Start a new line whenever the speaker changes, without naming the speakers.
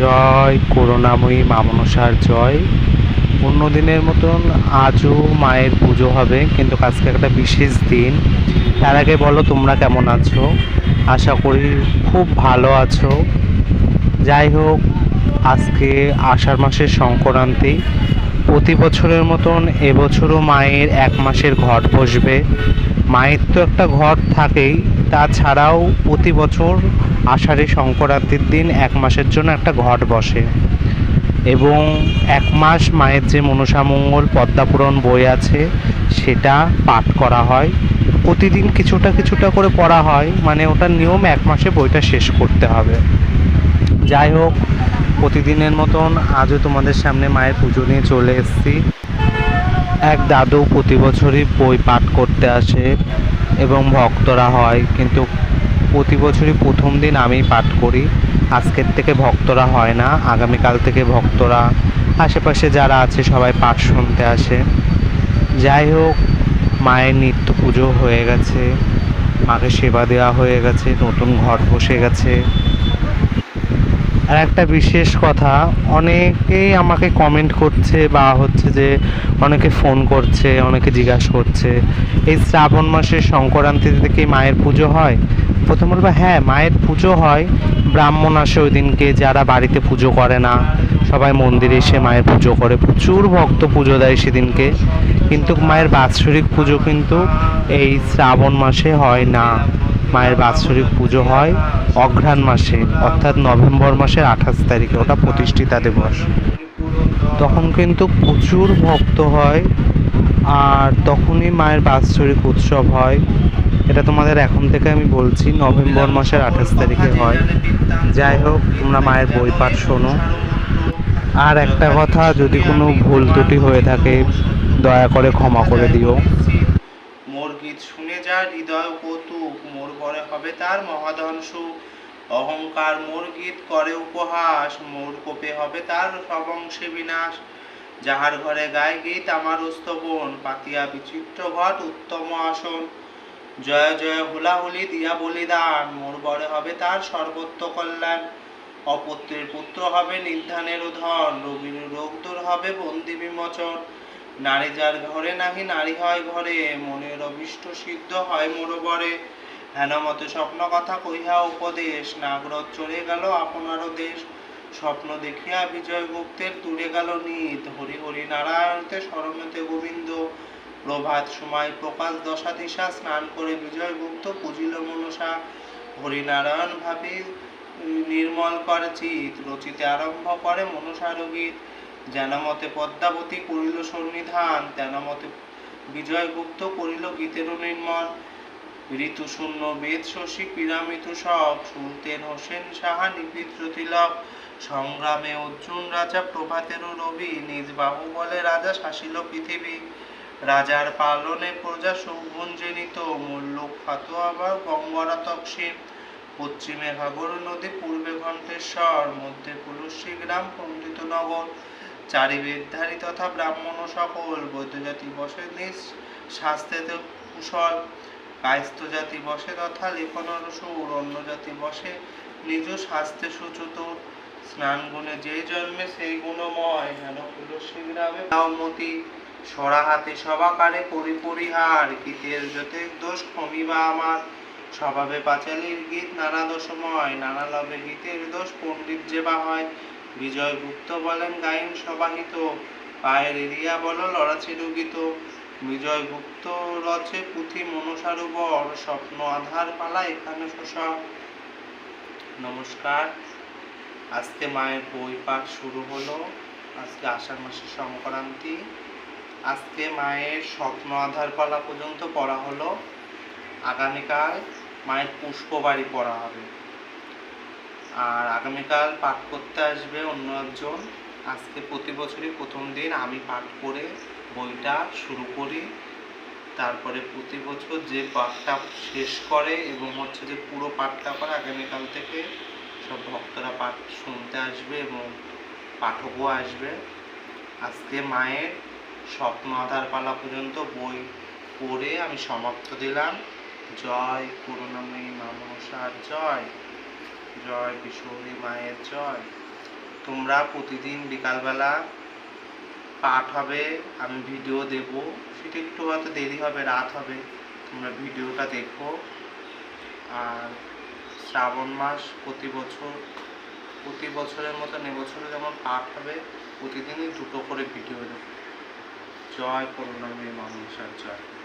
জয়, করুণাময়ী মামনসার জয়। অন্য দিনের মতন আজও মায়ের পুজো হবে, কিন্তু আজকে একটা বিশেষ দিন। তার আগে বলো তোমরা কেমন আছো? আশা করি খুব ভালো আছো। যাই হোক, আজকে আষাঢ় মাসের সংক্রান্তি। প্রতি বছরের মতন এবছরও মায়ের এক মাসের ঘট বসবে। মায়ের তো একটা ঘট থাকেই তাছাড়াও প্রতি বছর আষাঢ়ী সংক্রান্তির দিন এক মাসের জন্য একটা ঘট বসে। এবং এক মাস মায়ের যে মনসামঙ্গল পদ্মাপুরণ বই আছে, সেটা পাঠ করা হয়। প্রতিদিন কিছুটা কিছুটা করে পড়া হয় মানে ওটার নিয়ম এক মাসে বইটা শেষ করতে হবে। যাই হোক, প্রতিদিনের মতন আজও তোমাদের সামনে মায়ের পুজো নিয়ে চলে এসেছি। এক দাদু প্রতি বছরই বই পাঠ করতে আসে। এবং ভক্তরা হয়। কিন্তু প্রতি বছরই প্রথম দিন আমি পাঠ করি। আজকের থেকে ভক্তরা হয় না, আগামীকাল থেকে ভক্তরা। আশেপাশে যারা আছে সবাই পাঠ শুনতে আসে। যাই হোক, মায়ের নিত্য পুজো হয়ে গেছে। মাকে সেবা দেওয়া হয়ে গেছে, নতুন ঘর বসে গেছে। আর একটা বিশেষ কথা, অনেকেই আমাকে কমেন্ট করছে বা হচ্ছে যে অনেকে ফোন করছে, অনেকে জিজ্ঞাসা করছে, এই শ্রাবণ মাসের সংক্রান্তিতে কি মায়ের পুজো হয়? প্রথম বলব হ্যাঁ মায়ের পুজো হয়। ব্রাহ্মণ আসে ওই দিনকে, যারা বাড়িতে পুজো করে না, সবাই মন্দিরে এসে মায়ের পুজো করে। প্রচুর ভক্ত পুজো দেয় সেদিনকে, কিন্তু মায়ের বাৎসরিক পুজো কিন্তু এই শ্রাবণ মাসে হয় না। মায়ের বাৎসরিক পুজো হয় অঘ্রাণ মাসে, অর্থাৎ নভেম্বর মাসের আঠাশ তারিখে, ওটা প্রতিষ্ঠিতা দিবস। তখন কিন্তু প্রচুর ভক্ত হয়, আর তখনই মায়ের বাৎসরিক উৎসব হয়। এটা তোমাদের এখন থেকে আমি বলছি, নভেম্বর মাসের আঠাশ তারিখে হয়। যাই হোক, তোমরা মায়ের বই পাঠ শোনো। আর একটা কথা, যদি কোনো ভুল ত্রুটি হয়ে থাকে, দয়া করে ক্ষমা করে দিও।
মোর গীত শুনে যা হৃদয় কৌতুক হবে তার মহাধন অহংকার মোর গীত করে উপহাস, মোর কোপে হবে তার সবংশে বিনাশ। যাহার ঘরে গায় গীত আমার স্তবন পাতিয়া বিচিত্র ঘট উত্তম আসন। জয় জয়, হুলাহুলি দিয়া বলিদান, মোর বরে হবে তার সর্বত্র কল্যাণ। অপুত্রের পুত্র হবে নির্ধানের ধন, রোগীর রোগ দূর হবে বন্দি বিমোচন। নারী যার ঘরে নাহি, নারী হয় ঘরে, মনের অভিষ্ট সিদ্ধ হয় মোর বরে। হেন মতে স্বপ্ন কথা কইহা উপদেশ নাগরথ চলে গেল আপনারও দেশ। স্বপ্ন দেখিয়া বিজয় গুপ্তের দূরে গেল নিত। হরি হরি নারায়ণতে স্মরণতে গোবিন্দ। প্রভাত সময় প্রকাশ দশা দিশা, স্নান করে বিজয় গুপ্ত পুজিল মনসা। হরিনারায়ণ ভাবি, নির্মল করে চিত। রচিতে আরম্ভ করে মনসার গীত যেন মতে পদ্মাবতী করিল সন্নিধান, তেন মতে বিজয়গুপ্ত করিল গীতের নির্মল। ঋতু শূন্য বেদ শশী পিরামিতু সব, সুলতেন হোসেন সাহা নিপিত্র তিলক সংগ্রামে অর্জুন রাজা, প্রভাতেরও রবি, নিজ বাহু বলে রাজা শাসিল পৃথিবী। রাজার পালনে প্রজা সৌভঞ্জনিত মল্লুক খাত আবার গঙ্গরা তকসীম পশ্চিমে ঘাগর নদী, পূর্বে ঘণ্টেশ্বর, মধ্যে পুলুশ্রী গ্রাম, পণ্ডিত নগর। চারিবেদধারী তথা ব্রাহ্মণ সকল বৈদ্য জাতি বসে নিজ শাস্ত্রেতে কুশল। কায়স্থ জাতি বসে তথা লেখনর সুর অন্য জাতি বসে। নিজ শাস্ত্রে সুচুত স্নান গুণে যে জন্মে সেই গুণময়। হেন তুলসী গ্রামে মতি সরা হাতে সবাকারে করি পরিহার। গীতের যতে দোষ ক্ষমিবা আমার। স্বভাবে পাঁচালির গীত নানা দোষময়, নানা লবে গীতের দোষ পণ্ডিত যে বা হয়। বিজয় গুপ্ত বলেন গাইন সবাহিত, পায়ের এরিয়া বলো লড়াছি রুগিত। বিজয় গুপ্ত রচে পুঁথি মনসারোবর স্বপ্ন আধার পালা এখানে শোষা নমস্কার। আজকে মায়ের বই পাঠ শুরু হলো। আজকে আষাঢ় মাসের সংক্রান্তি। আজকে মায়ের স্বপ্ন আধার পালা পর্যন্ত পড়া হলো। আগামীকাল মায়ের পুষ্পবাড়ি পড়া হবে। আর আগামীকাল পাঠ করতে আসবে অন্য একজন। আজকে প্রতি বছরই প্রথম দিন আমি পাঠ করে বইটা শুরু করি। তারপরে প্রতি বছর যে পাঠটা শেষ করে এবং হচ্ছে যে পুরো পাঠটা করে আগামীকাল থেকে সব ভক্তরা পাঠ শুনতে আসবে এবং পাঠকও আসবে। আজকে মায়ের স্বপ্ন আধার পালা পর্যন্ত বই পড়ে আমি সমাপ্ত দিলাম। জয় করুণাময়ী মা মনসার জয়। জয় বিশ্বরী মায়ের জয়। তোমরা প্রতিদিন বিকালবেলা পাঠ হবে, আমি ভিডিও দেব। সেটা একটু হয়তো দেরি হবে, রাত হবে। তোমরা ভিডিওটা দেখো। আর শ্রাবণ মাস প্রতি বছর, প্রতি বছরের মতন এবছরে যেমন পাঠ হবে, প্রতিদিনই দুটো করে ভিডিও দেবো। জয় করুণাময়ী মানুষের জয়।